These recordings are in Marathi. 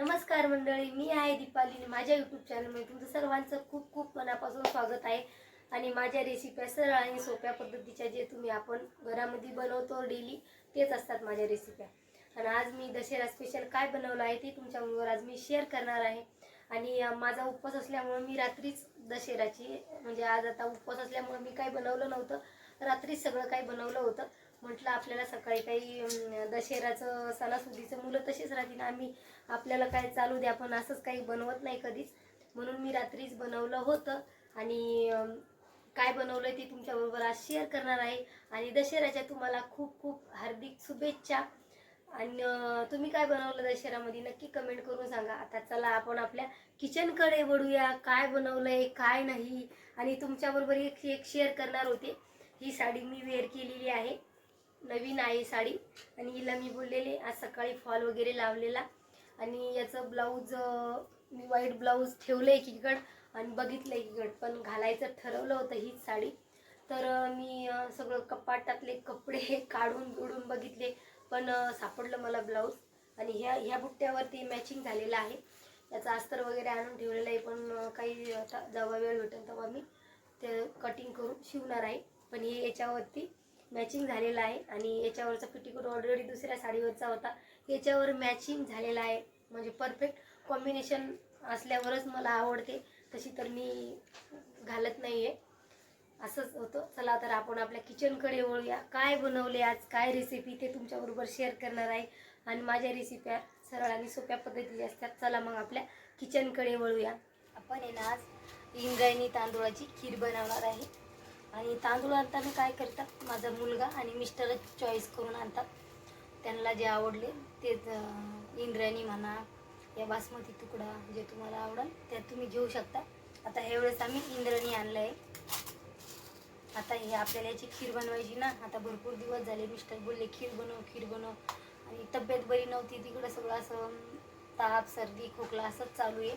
नमस्कार मंडळी मी आहे दीपाली माझ्या यूट्यूब चॅनलमध्ये तुमचं सर्वांचं खूप खूप मनापासून स्वागत आहे. आणि माझ्या रेसिप्या सरळ आणि सोप्या पद्धतीच्या जे तुम्ही आपण घरामध्ये बनवतो डेली तेच असतात माझ्या रेसिप्या आणि आज मी दशेरा स्पेशल काय बनवलं आहे ते तुमच्याबरोबर आज मी शेअर करणार आहे. आणि माझा उपवास असल्यामुळं मी रात्रीच दशेराची म्हणजे आज आता उपवास असल्यामुळं मी काही बनवलं नव्हतं. रात्रीच सगळं काही बनवलं होतं. म्हटलं आपल्याला सकाळी काही दशेराचं सणासुदीचं मुलं तसेच राहतील. आम्ही आपल्याला काय चालू द्या पण असंच काही बनवत नाही कधीच. म्हणून मी रात्रीच बनवलं होतं. आणि काय बनवलं ते तुमच्याबरोबर आज शेअर करणार आहे. आणि दशेराच्या तुम्हाला खूप खूप हार्दिक शुभेच्छा. आणि तुम्ही काय बनवलं दशेरामध्ये नक्की कमेंट करून सांगा. आता चला आपण आपल्या किचनकडे वळूया. काय बनवलंय काय नाही. आणि तुमच्याबरोबर एक एक शेअर करणार होते. ही साडी मी वेअर केलेली आहे. नवीन आहे साडी. आणि हिला मी बोललेले आज सकाळी फॉल वगैरे लावलेला. आणि याचं ब्लाऊज मी व्हाईट ब्लाऊज ठेवलं एकीकड आणि बघितलं एकीकड. पण घालायचं ठरवलं होतं हीच साडी. तर मी सगळं कपाटातले कपडे काढून बिडून बघितले. पण सापडलं मला ब्लाऊज. आणि ह्या ह्या बुट्ट्यावरती मॅचिंग झालेलं आहे. याचा अस्तर वगैरे आणून ठेवलेलं आहे. पण काही आता जेव्हा वेळ भेटेल तेव्हा मी ते कटिंग करून शिवणार आहे. पण हे याच्यावरती मॅचिंग झालेला आहे. आणि याच्यावरचा पेटीकोट ऑलरेडी दुसऱ्या साडीवरचा होता. याच्यावर मॅचिंग झालेला आहे. म्हणजे परफेक्ट कॉम्बिनेशन असल्यावरच मला आवडते. तशी तर मी घालत नाही आहे असंच होतं. चला तर आपण आपल्या किचनकडे वळूया. काय बनवले आज? काय रेसिपी ते तुमच्याबरोबर शेअर करणार आहे. आणि माझ्या रेसिप्या सरळ आणि सोप्या पद्धतीच्या असतात. चला मग आपल्या किचनकडे वळूया. आपण आहे ना आज इंद्रायणी तांदूळाची खीर बनवणार आहे. आणि तांदूळ आणताना काय करतात माझा मुलगा आणि मिस्टरच चॉईस करून आणतात. त्यांना जे आवडले तेच इंद्रायणी म्हणा या बासमती तुकडा जे तुम्हाला आवडेल त्यात तुम्ही घेऊ शकता. आता ह्यावेळेस आम्ही इंद्रायणी आणलं आहे आता हे आपल्याला याची खीर बनवायची ना आता भरपूर दिवस झाले मिस्टर बोलले खीर बनव खीर बनव. आणि तब्येत बरी नव्हती तिकडं सगळं असं ताप सर्दी खोकला असंच चालू आहे.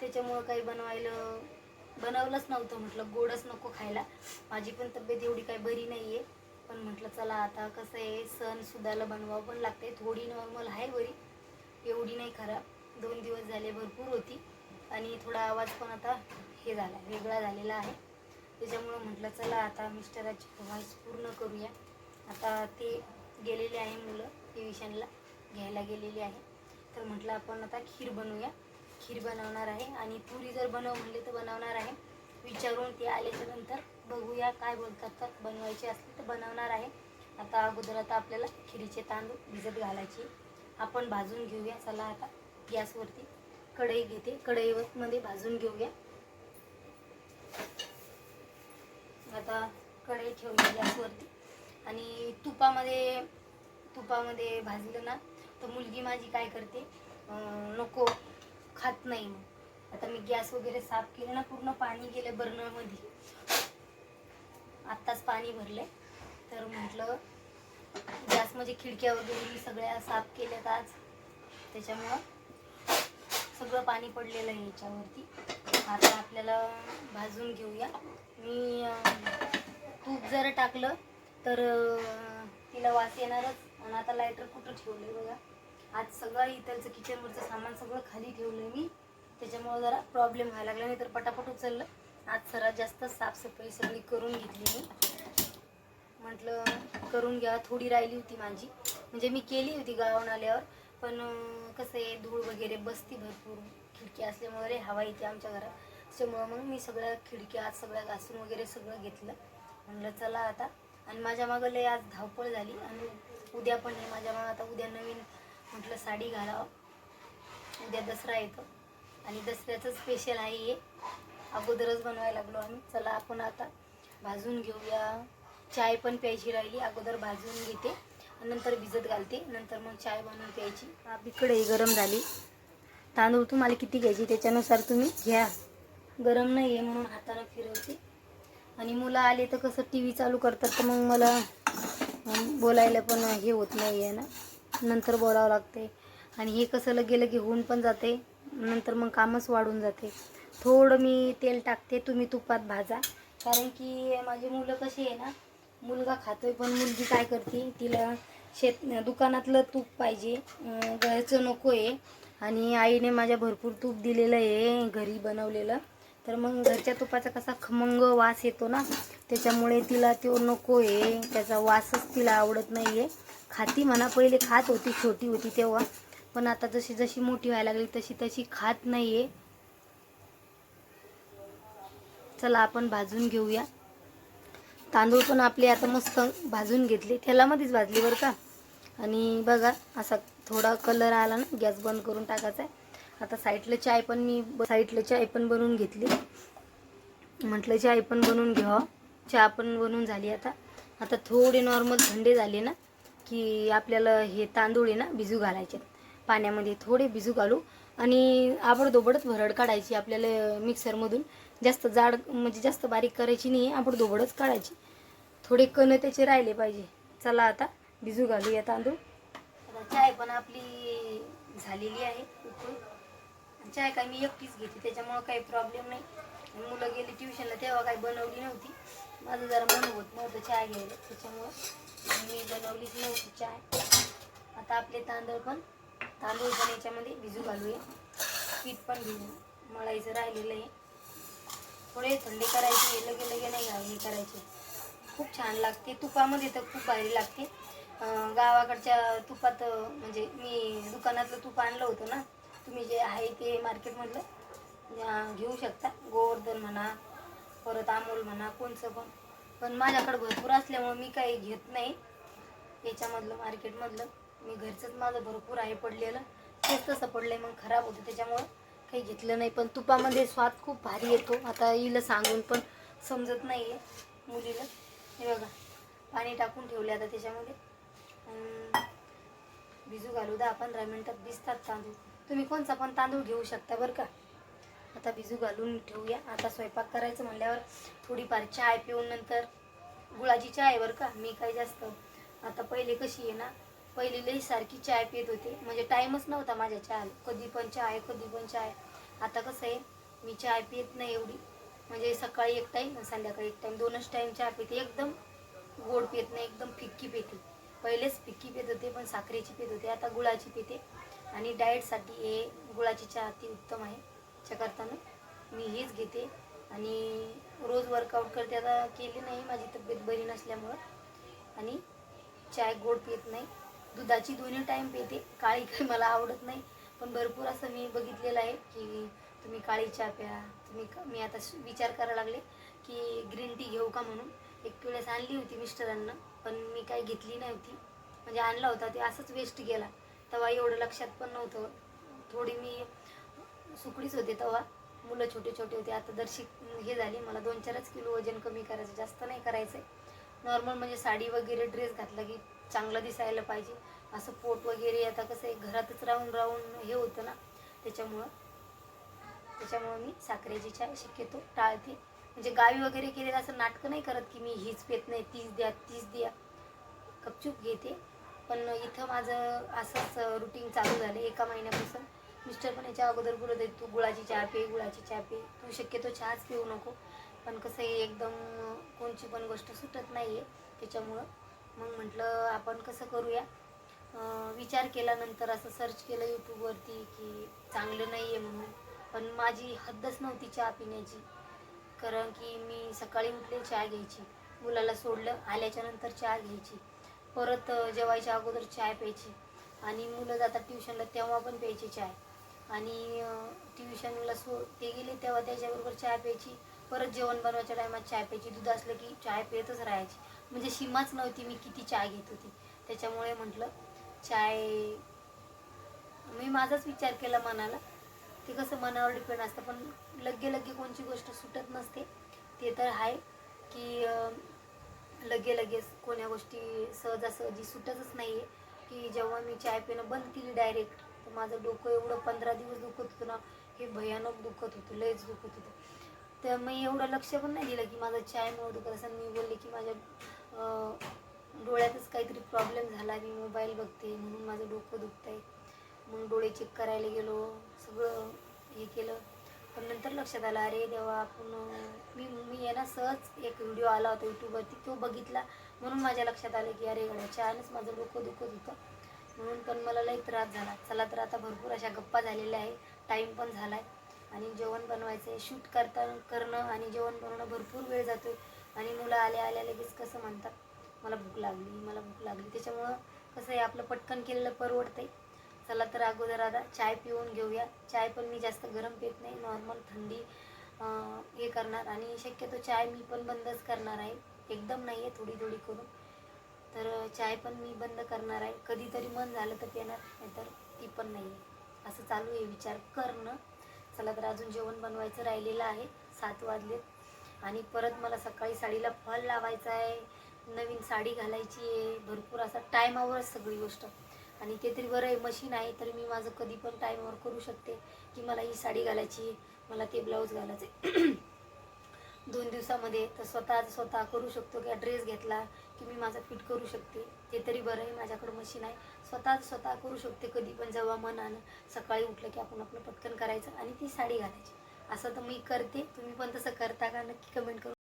त्याच्यामुळं काही बनवायला बनवलंच नव्हतं म्हटलं गोडच नको खायला. माझी पण तब्येत एवढी काही बरी नाही आहे पण म्हटलं चला आता कसं आहे सण सुद्धाला बनवावं पण लागते थोडी नॉर्मल आहे बरी. एवढी नाही खराब. दोन दिवस झाले भरपूर होती. आणि थोडा आवाज पण आता हे झाला वेगळा झालेला आहे. त्याच्यामुळं म्हटलं चला आता मिस्टराची फवास पूर्ण करूया. आता ते गेलेले आहे मुलं ट्युशनला घ्यायला गेलेली आहे. तर म्हटलं आपण आता खीर बनवूया. खीर बनवणार आहे आणि पुरी जर बनव म्हणले तर बनवणार आहे. विचारून ते आल्याच्यानंतर बघूया काय बोलतात तर बनवायची असली तर बनवणार आहे. आता अगोदर आता आपल्याला खिरीचे तांदूळ भिजत घालायचे. आपण भाजून घेऊया. चला आता गॅसवरती कढई घेते. कढईमध्ये भाजून घेऊया. आता कढई ठेवली गॅसवरती. आणि तुपामध्ये तुपामध्ये भाजलं ना तर मुलगी माझी काय करते नको खात नाही मग. आता मी गॅस वगैरे साफ केले ना पूर्ण पाणी गेले बर्नरमध्ये. आत्ताच पाणी भरले तर म्हटलं गॅस म्हणजे खिडक्या वगैरे मी सगळ्या साफ केल्यात आज. त्याच्यामुळं सगळं पाणी पडलेलं आहे याच्यावरती. आता आपल्याला भाजून घेऊया. मी तूप जर टाकलं तर तिला वास येणारच. आणि आता लायटर कुठं ठेवलंय बघा. आज सगळं इथलचं किचनवरचं सामान सगळं खाली ठेवलं मी. त्याच्यामुळं जरा प्रॉब्लेम व्हायला लागला नाही तर पटापट उचललं. आज सर्वात जास्त साफसफाई सगळी करून घेतली मी. म्हटलं करून घ्या थोडी राहिली होती माझी. म्हणजे मी केली होती गावाहून आल्यावर पण कसं आहे धूळ वगैरे बसती भरपूर. खिडकी असल्यामुळे रे हवा येते आमच्या घरात. त्याच्यामुळं मग मी सगळ्या खिडक्या आज सगळ्या घासून वगैरे सगळं घेतलं. म्हणलं चला आता. आणि माझ्या मागं लय आज धावपळ झाली. आणि उद्या पण आहे. माझ्या मागं आता उद्या नवीन म्हटलं साडी घालावं? उद्या दसरा येतो. आणि दसऱ्याचं स्पेशल आहे. हे अगोदरच बनवायला लागलो आम्ही. चला आपण आता भाजून घेऊया. चाय पण प्यायची राहिली. अगोदर भाजून घेते. आणि नंतर भिजत घालते. नंतर मग चाय बनवून प्यायची. आपली गरम झाली. तांदूळ तुम्हाला किती घ्यायची त्याच्यानुसार तुम्ही घ्या. गरम नाही आहे म्हणून हातानं फिरवते. आणि मुलं आले तर कसं टी व्ही चालू करतात तर मग मला बोलायला पण हे होत नाही आहे ना. नंतर बोलावं लागते. आणि हे कसं लगे लगे होऊन पण जाते. नंतर मग कामच वाढून जाते. थोडं मी तेल टाकते तुम्ही तुपात भाजा. कारण की माझी मुलं कशी आहे ना मुलगा खातोय पण मुलगी काय करते तिला शेत दुकानातलं तूप पाहिजे घरचं नको आहे आणि आईने माझ्या भरपूर तूप दिलेलं आहे घरी बनवलेलं. तर मग घरच्या तुपाचा कसा खमंग वास येतो ना त्याच्यामुळे तिला तो नको आहे त्याचा वासच तिला आवडत नाही आहे खाती म्हणा पहिले खात होती छोटी होती तेव्हा. पण आता जशी जशी मोठी व्हायला लागली तशी तशी खात नाही आहे चला आपण भाजून घेऊया. तांदूळ पण आपले आता मस्त भाजून घेतले. तेलामध्येच भाजली बरं का. आणि बघा असा थोडा कलर आला ना गॅस बंद करून टाकायचा आहे. आता साईडला चाय पण मी साईडला चाय पण बनवून घेतली. म्हटलं चाय पण बनवून घ्यावं चहा पण बनवून झाली आता. आता थोडे नॉर्मल थंडे झाले ना की आपल्याला हे तांदूळ आहे ना भिजू घालायचे. पाण्यामध्ये थोडे भिजू घालू आणि आबडधोबडच भरड काढायची आपल्याला मिक्सरमधून. जास्त जाड म्हणजे जास्त बारीक करायची नाही आबडधोबडच काढायची. थोडे कण त्याचे राहिले पाहिजे. चला आता भिजू घालूया तांदूळ. आता चाय पण आपली झालेली आहे उकळून चाय काय मी एकटीच घेते त्याच्यामुळं काही प्रॉब्लेम नाही. मुलं गेली ट्युशनला तेव्हा काही बनवली नव्हती. माझं जरा मन होत नव्हतं चाय घ्यायला त्याच्यामुळं मी बनवलीच नव्हती चाय. आता आपले तांदूळ पण तांदूळ पण याच्यामध्ये भिजू घालूया. पीठ पण भिजू मळायचं राहिलेलं आहे. थोडे थंडे करायचे लगे लगे नाही घालणे करायचे. खूप छान लागते. तुपामध्ये तर खूप भारी लागते. गावाकडच्या तुपात म्हणजे मी दुकानातलं तूप आणलं होतं ना तुम्ही जे आहे ते मार्केटमधलं घेऊ शकता. गोवर्धन म्हणा परत अमोल म्हणा कोणचं पण. पण माझ्याकडे भरपूर असल्यामुळं मी काही घेत नाही. याच्यामधलं मार्केटमधलं. मी घरचंच माझं भरपूर आहे पडलेलं. तेच तसं पडलंय मग खराब होतं. त्याच्यामुळं काही घेतलं नाही. पण तुपामध्ये स्वाद खूप भारी येतो. आता हिला सांगून पण समजत नाही आहे मुलीला. हे बघा पाणी टाकून ठेवले आता त्याच्यामध्ये. भिजू घालू दहा पंधरा मिनटात भिजतात तांदूळ. तुम्ही कोणचा पण तांदूळ घेऊ शकता बरं का? आता भिजू घालून ठेवूया. आता स्वयंपाक करायचं म्हणल्यावर थोडीफार चाय पिऊन नंतर गुळाची चाय आहे बरं का? मी काही जास्त आता पहिले कशी आहे ना पहिले लई सारखी चाय पित होते. म्हणजे टाईमच नव्हता माझ्या चाय कधी पण चाय कधी पण चाय. आता कसं आहे मी चाय पित नाही एवढी. म्हणजे सकाळी एक टाईम संध्याकाळी एक टाईम दोनच टाईम चहा पिते. एकदम गोड पित नाही एकदम फिक्की पिते. पहिलेच फिक्की पित होते पण साखरेची पित होते. आता गुळाची पिते. आणि डाएटसाठी हे गुळाची चहा अति उत्तम आहे. च्या करताना. मी हेच घेते. आणि रोज वर्कआउट करते. आता केली नाही. माझी तब्येत बरी नसल्यामुळं. आणि चाय गोड पित नाही. दुधाची दोन्ही टाईम पिते. काळी काही मला आवडत नाही. पण भरपूर असं मी बघितलेलं आहे की तुम्ही काळी चहा प्या. तुम्ही मी आता विचार करायला लागले की ग्रीन टी घेऊ का म्हणून. एक वेळेस आणली होती मिस्टरांना. पण मी काही घेतली नाही होती म्हणजे आणला होता. ते असंच वेस्ट गेला. तेव्हा एवढं लक्षात पण नव्हतं. थोडी मी सुकडीच होते तेव्हा. मुलं छोटे छोटे होते. आता दर्शी हे झाली. मला दोन चारच किलो वजन कमी करायचं. जास्त नाही करायचं नॉर्मल म्हणजे साडी वगैरे ड्रेस घातला की चांगलं दिसायला पाहिजे. असं पोट वगैरे आता कसं आहे घरातच राहून राहून हे होतं ना. त्याच्यामुळं त्याच्यामुळं मी साखरेची चाय शक्यतो टाळते. म्हणजे गावी वगैरे केलेलं असं नाटकं नाही करत की मी हीच पेत नाही तीच द्या तीच द्या. कपचूप घेते. पण इथं माझं असंच रुटीन चालू झालं. एका महिन्यापासून मिस्टर पण याच्या अगोदर बोलत आहे तू गुळाची चहा पे गुळाची चहा पे. तू शक्यतो चहाच पिऊ नको. पण कसं आहे एकदम कोणची पण गोष्ट सुटत नाही आहे त्याच्यामुळं. मग म्हटलं आपण कसं करूया? विचार केल्यानंतर असं सर्च केलं यूट्यूबवरती की चांगलं नाही आहे म्हणून. पण माझी हद्दच नव्हती चहा पिण्याची. कारण की मी सकाळी उठले चहा घ्यायची. मुलाला सोडलं आल्याच्यानंतर चहा घ्यायची. परत जेवायच्या अगोदर चाय प्यायची. आणि मुलं जातात ट्युशनला तेव्हा पण प्यायची चाय आणि ट्युशनला सो ते गेले तेव्हा त्याच्याबरोबर चहा प्यायची. परत जेवण बनवायच्या टायमात चहा प्यायची. दूध असलं की चहा पितच राहायची. म्हणजे सीमाच नव्हती मी किती चहा घेत होती. त्याच्यामुळे म्हटलं चाय मी माझाच विचार केला मनाला. ते कसं मनावर डिपेंड असतं. पण लगे लगे कोणची गोष्ट सुटत नसते. ते तर आहे की लगे लगेच कोण्या गोष्टी सहजासहजी सुटतच नाही आहे की जेव्हा मी चाय पिणं बंद केली डायरेक्ट तर माझं डोकं एवढं पंधरा दिवस दुखत होतं ना हे भयानक दुखत होतं लयच दुखत होतं. तर मी एवढं लक्ष पण नाही दिलं की माझं चायमुळे दुखत असं. मी बोलले की माझ्या डोळ्यातच काहीतरी प्रॉब्लेम झाला मी मोबाईल बघते म्हणून माझं डोकं दुखत आहे मग डोळे चेक करायला गेलो सगळं हे केलं. पण नंतर लक्षात आलं अरे देवा आपण मी मी आहे ना सहज एक व्हिडिओ आला होता यूट्यूबवरती तो बघितला. म्हणून माझ्या लक्षात आलं की अरे छानच माझं डोकं दुखत होतं. म्हणून पण मला लई त्रास झाला. चला तर आता भरपूर अशा गप्पा झालेल्या आहे टाईम पण झाला आहे आणि जेवण बनवायचं आहे शूट करता करणं आणि जेवण बनवणं भरपूर वेळ जातो आणि मुलं आल्या आल्या लगेच कसं म्हणतात मला भूक लागली मला भूक लागली. त्याच्यामुळं कसं आहे आपलं पटकन केलेलं परवडतंय. चला तर अगोदर आता चाय पिऊन घेऊया. चाय पण मी जास्त गरम पित नाही. नॉर्मल थंडी हे करणार. आणि शक्यतो चाय मी पण बंदच करणार आहे. एकदम नाही आहे थोडी थोडी करून. तर चाय पण मी बंद करणार आहे. कधीतरी मन झालं तर पिणार नाहीतर ती पण नाही आहे असं चालू आहे विचार करणं. चला तर अजून जेवण बनवायचं राहिलेलं आहे. सात वाजलेत. आणि परत मला सकाळी साडीला फल लावायचं आहे. नवीन साडी घालायची आहे. भरपूर असं टायमावरच सगळी गोष्ट. आणि ते तरी बरं आहे मशीन आहे तर मी माझं कधी पण टायमावर करू शकते की मला ही साडी घालायची आहे, मला ते ब्लाऊज घालायचं आहे. दोन दिवसामध्ये तर स्वतः स्वतः करू शकतो किंवा ड्रेस घेतला की मी माझा फिट करू शकते. ते तरी बरं आहे माझ्याकडं मशीन आहे. स्वतः स्वतः करू शकते कधी पण जेव्हा मन आलं सकाळी उठलं की आपण आपलं पटकन करायचं आणि ती साडी घालायची. असं तर मी करते तुम्ही पण तसं करता का? नक्की कमेंट करू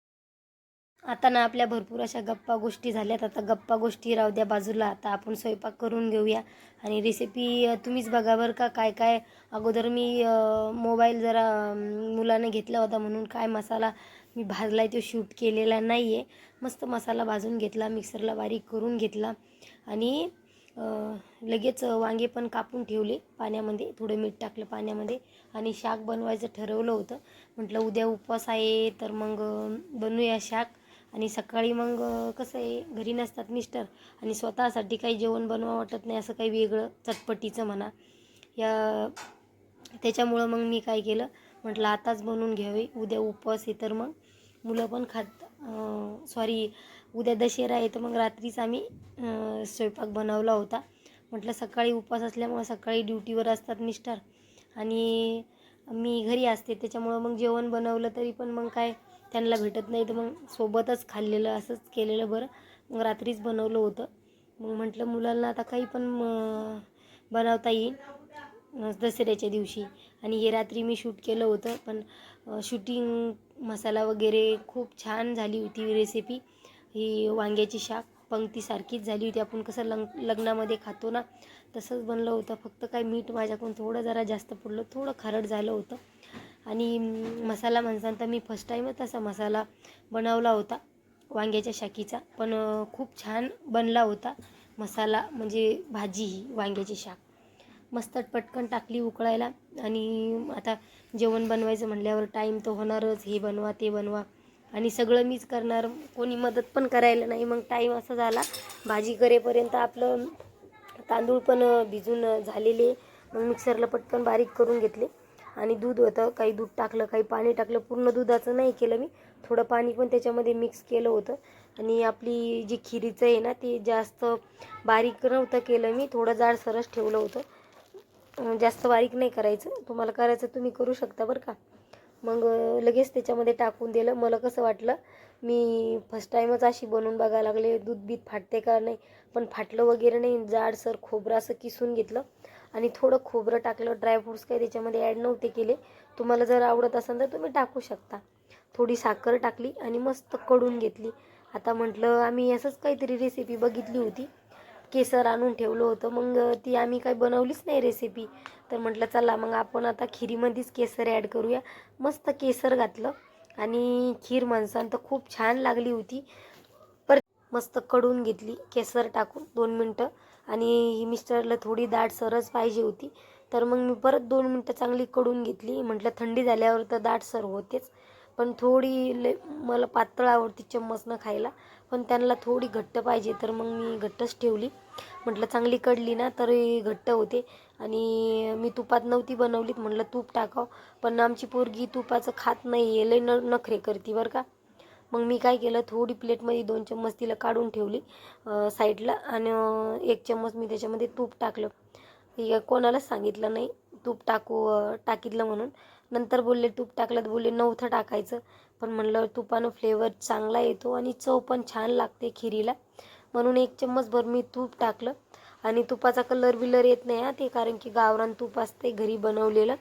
आता ना आपल्या भरपूर अशा गप्पा गोष्टी झाल्यात. आता गप्पा गोष्टी राहू द्या बाजूला. आता आपण स्वयंपाक करून घेऊया. आणि रेसिपी तुम्हीच बघा बरं का काय काय. अगोदर मी मोबाईल जरा मुलाने घेतला होता म्हणून काय मसाला मी भाजला आहे तो शूट केलेला नाही आहे मस्त मसाला भाजून घेतला मिक्सरला बारीक करून घेतला. आणि लगेच वांगे पण कापून ठेवले पाण्यामध्ये. थोडं मीठ टाकलं पाण्यामध्ये. आणि शाक बनवायचं ठरवलं होतं. म्हटलं उद्या उपवास आहे तर मग बनवूया शाक. आणि सकाळी मग कसं आहे घरी नसतात मिस्टर. आणि स्वतःसाठी काही जेवण बनवा वाटत नाही असं काही वेगळं चटपटीचं म्हणा. या त्याच्यामुळं मग मी काय केलं? म्हटलं आताच बनवून घ्यावे. उद्या उपवास आहे तर मग. मुलं पण खात सॉरी उद्या दशेरा आहे तर मग रात्रीच आम्ही स्वयंपाक बनवला होता. म्हटलं सकाळी उपवास असल्यामुळं सकाळी ड्युटीवर असतात मिस्टर. आणि मी घरी असते त्याच्यामुळं मग जेवण बनवलं तरी पण मग काय त्यांना भेटत नाही तर मग सोबतच खाल्लेलं असंच केलेलं बरं. मग रात्रीच बनवलं होतं. मग म्हटलं मुलांना आता काही पण बनवता येईल दसऱ्याच्या दिवशी. आणि हे रात्री मी शूट केलं होतं पण शूटिंग मसाला वगैरे खूप छान झाली होती रेसिपी ही वांग्याची शाक पंक्तीसारखीच झाली होती. आपण कसं लंग लग्नामध्ये खातो ना तसंच बनलं होतं. फक्त काय मीठ माझ्याकडून थोडं जरा जास्त पडलं थोडं खारट झालं होतं. आणि मसाला म्हणसान तर मी फर्स्ट टाईमच असा मसाला बनवला होता वांग्याच्या शाकीचा. पण खूप छान बनला होता मसाला म्हणजे भाजी ही वांग्याची शाक. मस्त पटकन टाकली उकळायला. आणि आता जेवण बनवायचं म्हटल्यावर टाईम तर होणारच हे बनवा ते बनवा. आणि सगळं मीच करणार कोणी मदत पण करायला नाही. मग टाईम असा झाला भाजी करेपर्यंत आपलं तांदूळ पण भिजून झालेले. मग मिक्सरला पटकन बारीक करून घेतले. आणि दूध होतं काही दूध टाकलं काही पाणी टाकलं. पूर्ण दुधाचं नाही केलं मी. थोडं पाणी पण त्याच्यामध्ये मिक्स केलं होतं. आणि आपली जी खिरीचं आहे ना ते जास्त बारीक नव्हतं केलं मी. थोडं जाडसरच ठेवलं होतं. जास्त बारीक नाही करायचं. तुम्हाला करायचं तुम्ही करू शकता बरं का. मग लगेच त्याच्यामध्ये टाकून दिलं. मला कसं वाटलं मी फर्स्ट टाईमच अशी बनवून बघायला लागले. दूध बीत फाटते का नाही? पण फाटलं वगैरे नाही. जाडसर खोबरं असं किसून घेतलं. आणि थोडं खोबरं टाकलं. ड्रायफ्रूट्स काही त्याच्यामध्ये ॲड नव्हते केले. तुम्हाला जर आवडत असेल तर तुम्ही टाकू शकता. थोडी साखर टाकली आणि मस्त कडून घेतली. आता म्हटलं आम्ही असंच काहीतरी रेसिपी बघितली होती. केसर आणून ठेवलं होतं. मग ती आम्ही काही बनवलीच नाही रेसिपी तर म्हटलं चला मग आपण आता खिरीमध्येच केसर ॲड करूया. मस्त केसर घातलं. आणि खीर म्हणसान तर खूप छान लागली होती. पर मस्त कडून घेतली केसर टाकून दोन मिनटं. आणि मिस्टरला थोडी दाट सरच पाहिजे होती. तर मग मी परत दोन मिनटं चांगली कडून घेतली. म्हटलं थंडी झाल्यावर तर दाट सर होतेच. पण थोडी ले मला पातळ आवडती चम्मचनं खायला. पण त्यांना थोडी घट्ट पाहिजे तर मग मी घट्टच ठेवली. म्हटलं चांगली कडली ना तर घट्ट होते. आणि मी तुपात नव्हती बनवलीत म्हटलं तूप टाकावं. पण आमची पोरगी तुपाचं खात नाही आहे लय न नखरे करती बरं का. मग मी काय केलं थोडी प्लेटमध्ये दोन चम्मच तिला काढून ठेवली साईडला. आणि एक चम्मच मी त्याच्यामध्ये तूप टाकलं. हे कोणालाच सांगितलं नाही तूप टाकू टाकितलं म्हणून. नंतर बोलले तूप टाकलं तर बोलले नव्हतं टाकायचं. पण म्हणलं तुपानं फ्लेवर चांगला येतो आणि चव पण छान लागते खिरीला. म्हणून एक चम्मचभर मी तूप टाकलं. आणि तुपाचा कलर बिलर येत नाही हा ते कारण की गावरान तूप असते घरी बनवलेलं.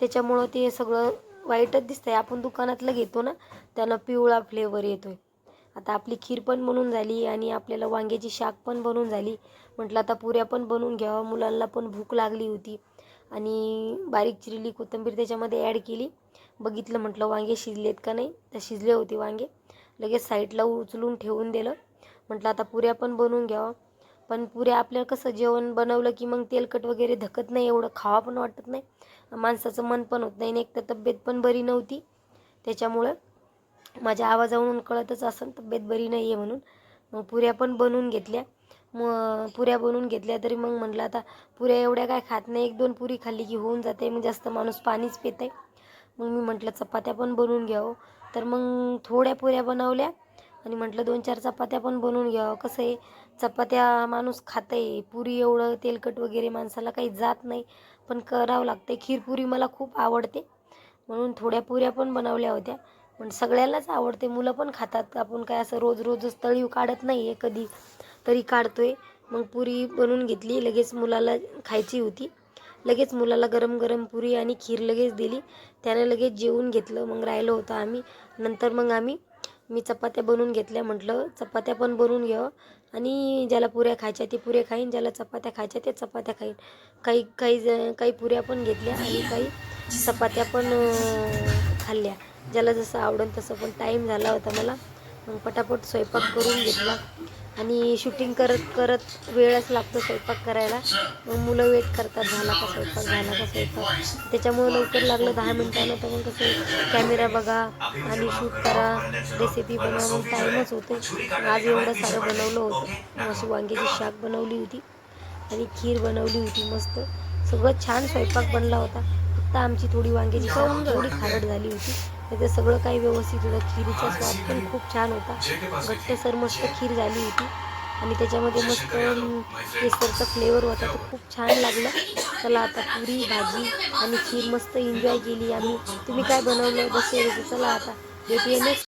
त्याच्यामुळं ते सगळं वाईटच दिसतंय. आपण दुकानातलं घेतो ना त्यानं पिवळा फ्लेवर येतो आहे आता आपली खीर पण बनून झाली आणि आपल्याला वांग्याची शाक पण बनून झाली. म्हटलं आता पुऱ्या पण बनवून घ्यावं. मुलांना पण भूक लागली होती. आणि बारीक चिरली कोथिंबीर त्याच्यामध्ये ॲड केली. बघितलं म्हटलं वांगे शिजलेत का नाही? तर शिजले होते वांगे. लगेच साईडला उचलून ठेवून दिलं. म्हटलं आता पुऱ्या पण बनवून घ्यावं. पण पुऱ्या आपल्याला कसं जेवण बनवलं की मग तेलकट वगैरे धकत नाही एवढं खावा पण वाटत नाही. माणसाचं मन पण होत नाही आणि एक तर तब्येत पण बरी नव्हती. त्याच्यामुळं माझ्या आवाजावरून कळतच असेल तब्येत बरी नाही आहे म्हणून. मग पुऱ्या पण बनवून घेतल्या. मग पुऱ्या बनवून घेतल्या तरी मग म्हटलं आता पुऱ्या एवढ्या काय खात नाही एक दोन पुरी खाल्ली की होऊन जाते मग जास्त माणूस पाणीच पित. आहे मग मी म्हटलं चपात्या पण बनवून घ्यावं हो. तर मग थोड्या पुऱ्या बनवल्या आणि म्हटलं दोन चार चपात्या पण बनवून घ्यावं हो. कसं आहे चपात्या माणूस खात आहे पुरी एवढं तेलकट वगैरे माणसाला काही जात नाही पण करावं लागते खीरपुरी मला खूप आवडते. म्हणून थोड्या पुऱ्या पण बनवल्या होत्या. पण सगळ्यालाच आवडते. मुलं पण खातात. आपण काय असं रोज रोजच तळीव काढत नाही आहे कधी. तरी काढतोय. मग पुरी बनवून घेतली. लगेच मुलाला खायची होती. लगेच मुलाला गरम गरम पुरी आणि खीर लगेच दिली. त्यानं लगेच जेवून घेतलं. मग राहिलो होतं आम्ही. नंतर मग आम्ही मी चपात्या बनवून घेतल्या. म्हटलं चपात्या पण बनवून घ्यावं हो. आणि ज्याला पुऱ्या खायच्या ते पुऱ्या खाईन. ज्याला चपात्या खायच्या ते चपात्या खाईन. काही काही ज काही पुऱ्या पण घेतल्या आणि काही चपात्या पण खाल्ल्या. ज्याला जसं आवडेल तसं पण टाईम झाला होता मला. मग पटापट स्वयंपाक करून घेतला. आणि शूटिंग करत करत वेळच लागतो स्वयंपाक करायला. मग मुलं वेट करतात झाला का स्वयंपाक झाला का स्वयंपाक. त्याच्यामुळे लवकर लागलं दहा मिनटानं तर मग कसं कॅमेरा बघा आणि शूट करा. रेसिपी बनवा मग टाईमच होतो. आज एवढं सारं बनवलं होतं. अशी वांग्याची शाक बनवली होती. आणि खीर बनवली होती मस्त. सगळं छान स्वयंपाक बनला होता. फक्त आमची थोडी वांग्याची थोडी खारट झाली होती. त्याचं सगळं काही व्यवस्थित होतं. खीरीचा स्वाद पण खूप छान होता. घट्टसर मस्त खीर झाली होती. आणि त्याच्यामध्ये मस्त केसरचा फ्लेवर होता. तो खूप छान लागला. चला आता पुरी भाजी आणि खीर मस्त एन्जॉय केली आम्ही. तुम्ही काय बनवलं बस चला आता भेटूया नेक्स्ट